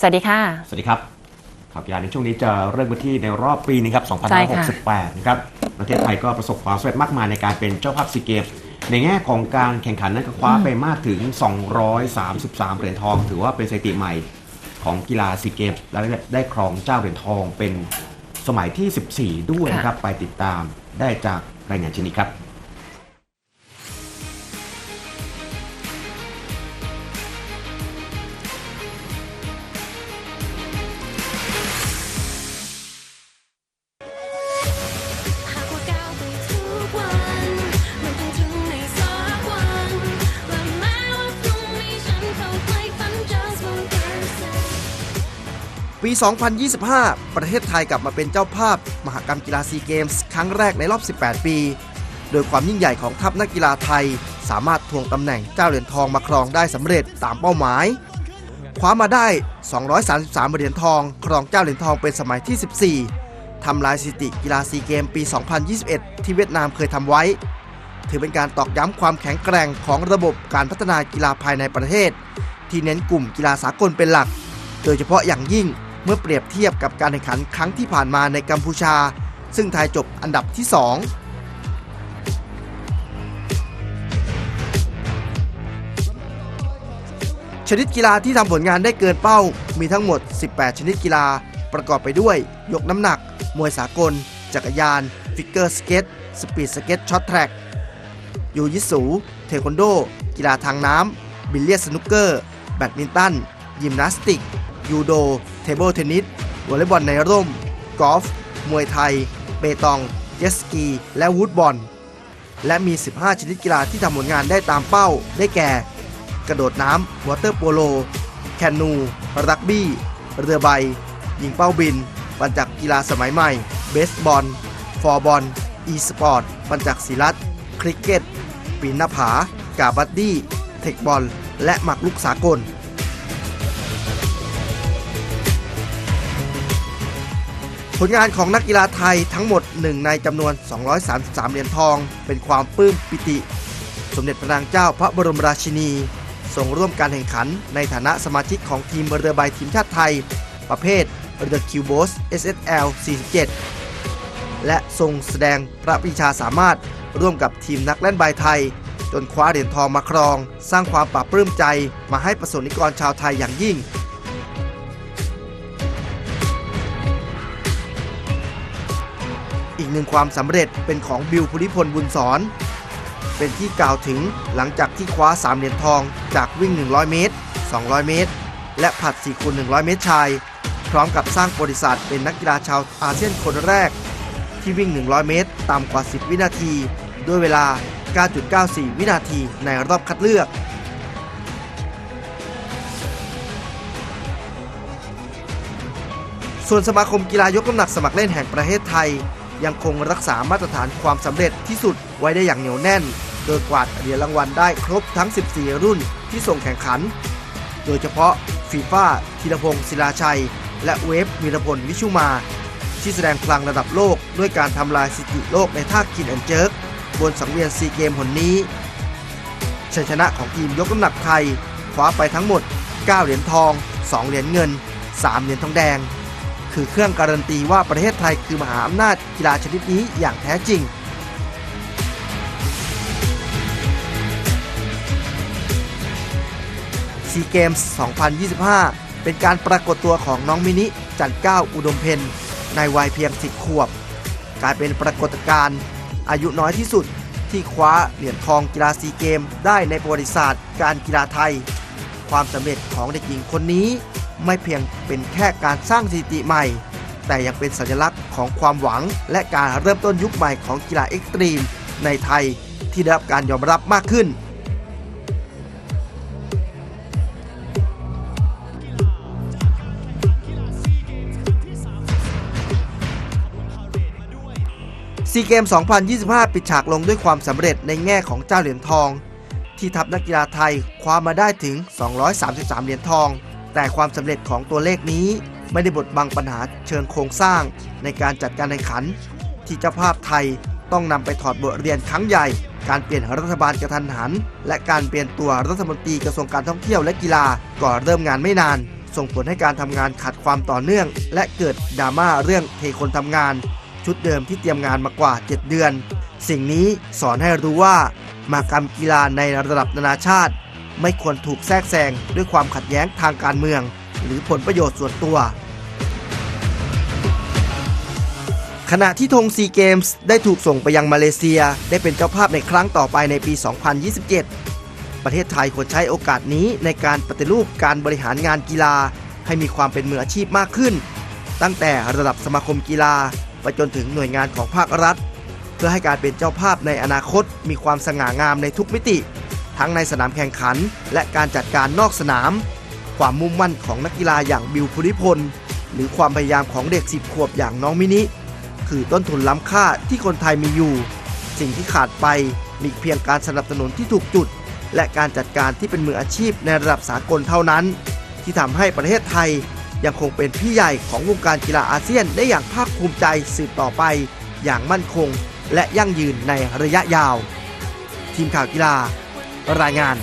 สวัสดีค่ะ สวัสดีครับข่าวกีฬาในช่วงนี้จะเริ่มกันที่ในรอบปีนี้ครับใช่ค่ะ2568 นะครับ ประเทศไทยก็ประสบความสำเร็จมากมายในการเป็นเจ้าภาพซีเกมส์ในแง่ของการแข่งขันนั้นก็คว้าไปมากถึง 233 เหรียญทอง ถือว่าเป็นสถิติใหม่ของกีฬาซีเกมส์และได้ครองเจ้าเหรียญทองเป็นสมัยที่ 14 ด้วยนะครับ ไปติดตามได้จากรายงานชิ้นนี้ครับ ปี 2025 ประเทศไทยกลับมาเป็นเจ้าภาพ มหกรรมกีฬาซีเกมส์ครั้งแรกในรอบ 18 ปี โดยความยิ่งใหญ่ของทัพนักกีฬาไทย สามารถทวงตำแหน่งเจ้าเหรียญทองมาครองได้สำเร็จตามเป้าหมาย คว้ามาได้ 233 เหรียญทอง ครองเจ้าเหรียญทองเป็นสมัยที่ 14 ทำลายสถิติกีฬาซีเกมปี 2021 ที่เวียดนามเคยทำไว้ ถือเป็นการตอกย้ำความแข็งแกร่งของระบบการพัฒนากีฬาภายในประเทศ ที่เน้นกลุ่มกีฬาสากลเป็นหลัก โดยเฉพาะอย่างยิ่ง เมื่อเปรียบเทียบกับการแข่งขันครั้งที่ผ่านมาในกัมพูชา ซึ่งไทยจบอันดับที่ 2 ชนิดกีฬาที่ทำผลงานได้เกินเป้า มีทั้งหมด 18 ชนิดกีฬาประกอบไปด้วย ยกน้ำหนัก มวยสากล จักรยาน ฟิกเกอร์สเก็ต สปีดสเก็ตช็อตแทร็กยูยิสู เทควันโด กีฬาทางน้ำบิลเลียสนุกเกอร์ แบดมินตัน ยิมนาสติก ยูโด เทเบิลเทนนิส วอลเลย์บอลในร่ม กอล์ฟ มวยไทยเปตอง เจสกี และวูดบอล และมี 15 ชนิดกีฬาที่ทำผลงานได้ตามเป้า ได้แก่ กระโดดน้ำวอเตอร์โปโล แคนู รักบี้ เรือใบ ยิงเป้าบิน ปัญจักกีฬาสมัยใหม่ เบสบอล ฟอร์บอล อีสปอร์ต ปัญจักศิลัดคริกเก็ต ปีนหน้าผา กาบัดดี้ เทคบอล และหมากลุกสากล ผลงานของนักกีฬาไทยทั้งหมดหนึ่งในจำนวน 233 เหรียญทอง เป็นความปลื้มปิติ สมเด็จพระนางเจ้าพระบรมราชินีทรงร่วมการแข่งขันในฐานะสมาชิกของทีมเรือใบทีมชาติไทย ประเภทเรือคิวโบส SSL 47 และทรงแสดงพระปรีชาสามารถร่วมกับทีมนักเล่นใบไทย จนคว้าเหรียญทองมาครอง สร้างความปลาบปลื้มใจมาให้ประสบนิกรชาวไทยอย่างยิ่ง อีกหนึ่งความสำเร็จเป็นของบิวภูริพลบุญสอน เป็นที่กล่าวถึงหลังจากที่คว้า 3 เหรียญทองจากวิ่ง 100 เมตร 200 เมตร และผลัด4คูณ100 เมตรชาย พร้อมกับสร้างประวัติศาสตร์เป็นนักกีฬาชาวอาเซียนคนแรก ที่วิ่ง 100 เมตรต่ำกว่า 10 วินาที ด้วยเวลา 9.94 วินาทีในรอบคัดเลือกส่วนสมาคมกีฬายกน้ำหนักสมัครเล่นแห่งประเทศไทย ยังคงรักษามาตรฐานความสำเร็จที่สุดไว้ได้อย่างเหนียวแน่น โดยกวาดเหรียญรางวัลได้ครบทั้ง 14 รุ่นที่ส่งแข่งขัน โดยเฉพาะฟีฟ่าธีรพงศ์ศิลาชัย และเวฟวีรพลวิชุมา ที่แสดงพลังระดับโลกด้วยการทำลายสถิติโลกในท่ากินแอนเจิร์กบนสังเวียนซีเกมหนนี้ชัยชนะของทีมยกน้ำหนักไทยคว้าไปทั้งหมด 9 เหรียญทอง 2 เหรียญเงิน 3 เหรียญทองแดง คือเครื่องการันตีว่าประเทศไทยคือมหาอำนาจกีฬาชนิดนี้อย่างแท้จริง ซีเกมส์ 2025 เป็นการปรากฏตัวของน้องมินิจันเก้าอุดมเพนในวัยเพียง 10 ขวบ กลายเป็นปรากฏการณ์อายุน้อยที่สุดที่คว้าเหรียญทองกีฬาซีเกม ได้ในประวัติศาสตร์การกีฬาไทย ความสำเร็จของเด็กหญิงคนนี้ ไม่เพียงเป็นแค่การสร้างสถิติใหม่ แต่ยังเป็นสัญลักษณ์ของความหวัง และการเริ่มต้นยุคใหม่ของกีฬาเอ็กซ์ตรีม ในไทยที่ได้รับการยอมรับมากขึ้นซีเกม 2025 ปิดฉากลงด้วยความสำเร็จในแง่ของเจ้าเหรียญทอง ที่ทัพนักกีฬาไทยคว้ามาได้ถึง 233 เหรียญทอง แต่ความสำเร็จของตัวเลขนี้ไม่ได้บดบังปัญหาเชิงโครงสร้างในการจัดการแข่งขัน ที่เจ้าภาพไทยต้องนำไปถอดบทเรียนครั้งใหญ่ การเปลี่ยนรัฐบาลกระทันหัน และการเปลี่ยนตัวรัฐมนตรีกระทรวงการท่องเที่ยวและกีฬาก่อนเริ่มงานไม่นาน ส่งผลให้การทำงานขาดความต่อเนื่อง และเกิดดราม่าเรื่องเทคนทำงาน ชุดเดิมที่เตรียมงานมากว่า 7 เดือน สิ่งนี้สอนให้รู้ว่า มากรรมกีฬาในระดับนานาชาติ ไม่ควรถูกแทรกแซงด้วยความขัดแย้งทางการเมือง หรือผลประโยชน์ส่วนตัว ขณะที่ธงซีเกมส์ได้ถูกส่งไปยังมาเลเซีย ได้เป็นเจ้าภาพในครั้งต่อไปในปี 2027 ประเทศไทยควรใช้โอกาสนี้ในการปฏิรูปการบริหารงานกีฬา ให้มีความเป็นมืออาชีพมากขึ้น ตั้งแต่ระดับสมาคมกีฬาไปจนถึงหน่วยงานของภาครัฐ เพื่อให้การเป็นเจ้าภาพในอนาคตมีความสง่างามในทุกมิติ ทั้งในสนามแข่งขัน และการจัดการนอกสนาม ความมุ่งมั่นของนักกีฬาอย่างบิวภูริพล หรือความพยายามของเด็ก10ขวบอย่างน้องมินิ คือต้นทุนล้ำค่าที่คนไทยมีอยู่ สิ่งที่ขาดไปมีเพียงการสนับสนุนที่ถูกจุด และการจัดการที่เป็นมืออาชีพในระดับสากลเท่านั้น ที่ทำให้ประเทศไทยยังคงเป็นพี่ใหญ่ของวงการกีฬาอาเซียนได้อย่างภาคภูมิใจสืบต่อไป อย่างมั่นคง และยั่งยืนในระยะยาว ทีมข่าวกีฬา ortagainan